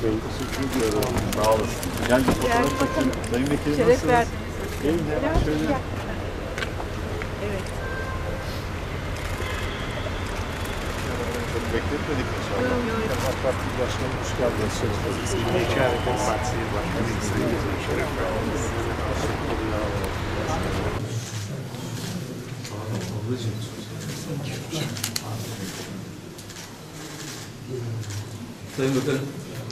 Sağ olasın. Gel bir fotoğraf çekelim. Sayın Vekilim Şeref nasılsınız? verdin. Gelin de şöyle. Evet. Çok bekletmedik inşallah. AK Parti Başkanı hoş geldiniz. Milliyetçi Hareket Partisi Başkanı Sayın Şeref verdiniz. Sayın Bakanım,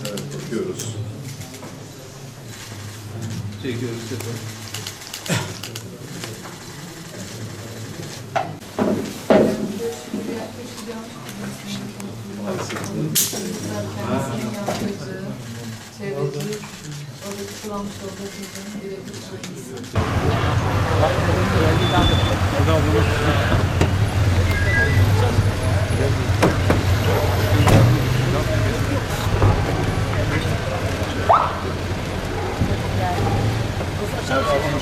Evet, bakıyoruz. çekiyoruz efendim. Çevreci, oradaki kullanmış olduğu sözün birebir aynısı. Nasılsınız? İyi misiniz? Çok teşekkür ederim.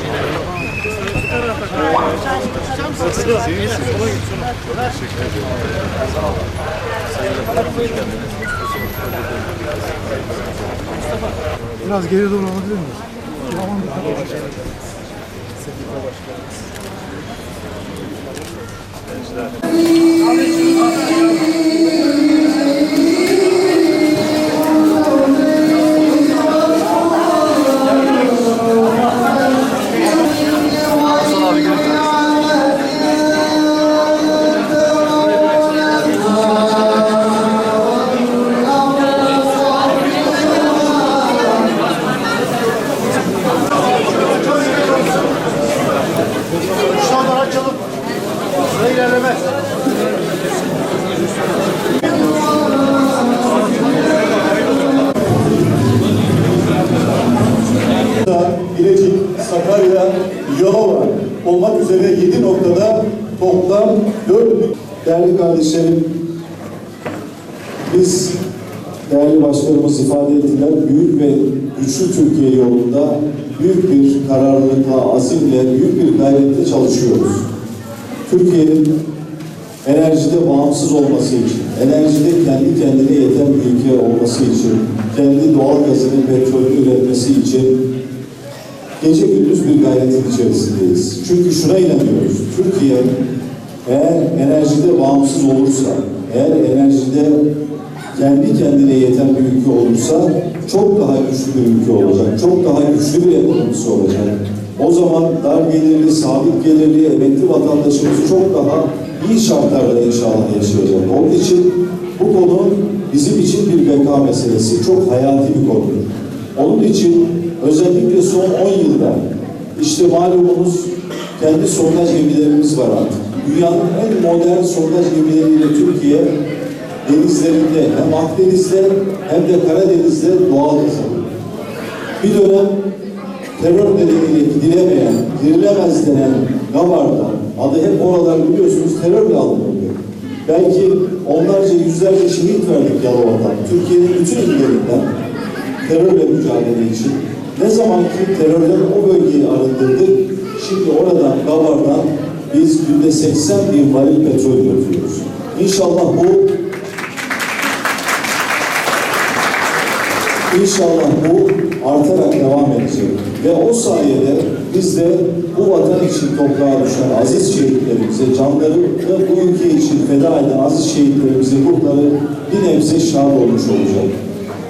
Biraz geri doğru alabilir miyiz? Şuradan Sakarya, Yalova olmak üzere 7 noktada toplam 4 değerli kardeşlerim biz değerli başkanımız ifade ettiler büyük ve güçlü Türkiye yolunda büyük bir kararlılıkla, azimle, büyük bir gayretle çalışıyoruz. Türkiye'nin enerjide bağımsız olması için, enerjide kendi kendine yeten bir ülke olması için, kendi doğal gazını, petrolünü üretmesi için gece gündüz bir gayretin içerisindeyiz. Çünkü şuna inanıyoruz. Türkiye eğer enerjide bağımsız olursa, eğer enerjide kendi kendine yeten bir ülke olursa çok daha güçlü bir ülke olacak. Çok daha güçlü bir ekonomisi olacak. O zaman dar gelirli, sabit gelirli, emekli vatandaşımız çok daha iyi şartlarda inşallah yaşayacak. Onun için bu konu bizim için bir beka meselesi. Çok hayati bir konudur. Onun için özellikle son 10 yılda işte malumunuz kendi sondaj gemilerimiz var artık. Dünyanın en modern sondaj gemileriyle Türkiye denizlerinde hem Akdeniz'de hem de Karadeniz'de doğal gaz alıyor. Bir dönem terör nedeniyle gidilemeyen, girilemez denen Gabar'da, adı hep oralar biliyorsunuz terörle alınıyor. Belki onlarca yüzlerce şehit verdik Yalova'dan, Türkiye'nin bütün illerinden terörle mücadele için. Ne zaman ki terörden o bölgeyi arındırdık, şimdi oradan, Gabar'dan biz günde 80 bin varil petrol üretiyoruz. İnşallah bu İnşallah bu artarak devam edecek. Ve o sayede biz de bu vatan için toprağa düşen aziz şehitlerimize, canlarını bu ülke için feda eden aziz şehitlerimizin ruhları bir nebze şad olmuş olacak.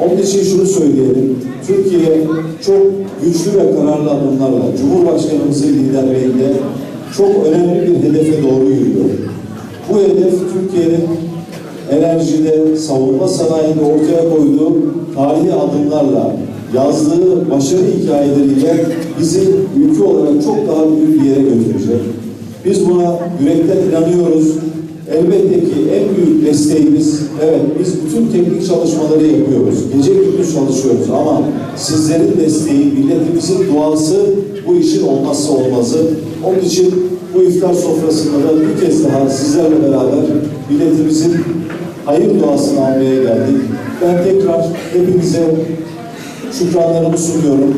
Onun için şunu söyleyelim. Türkiye çok güçlü ve kararlı adımlarla Cumhurbaşkanımızın liderliğinde çok önemli bir hedefe doğru yürüyor. Bu hedef Türkiye'nin enerjide, savunma sanayinde ortaya koyduğu tarihi adımlarla, yazdığı başarı hikayeleriyle bizi ülke olarak çok daha büyük bir yere götürecek. Biz buna yürekten inanıyoruz. Elbette ki en büyük desteğimiz, evet biz bütün teknik çalışmaları yapıyoruz. Gece gündüz çalışıyoruz ama sizlerin desteği, milletimizin duası bu işin olmazsa olmazı. Onun için bu iftar sofrasında da bir kez daha sizlerle beraber milletimizin hayır duasını almaya geldik. Ben tekrar hepinize şükranlarımı sunuyorum.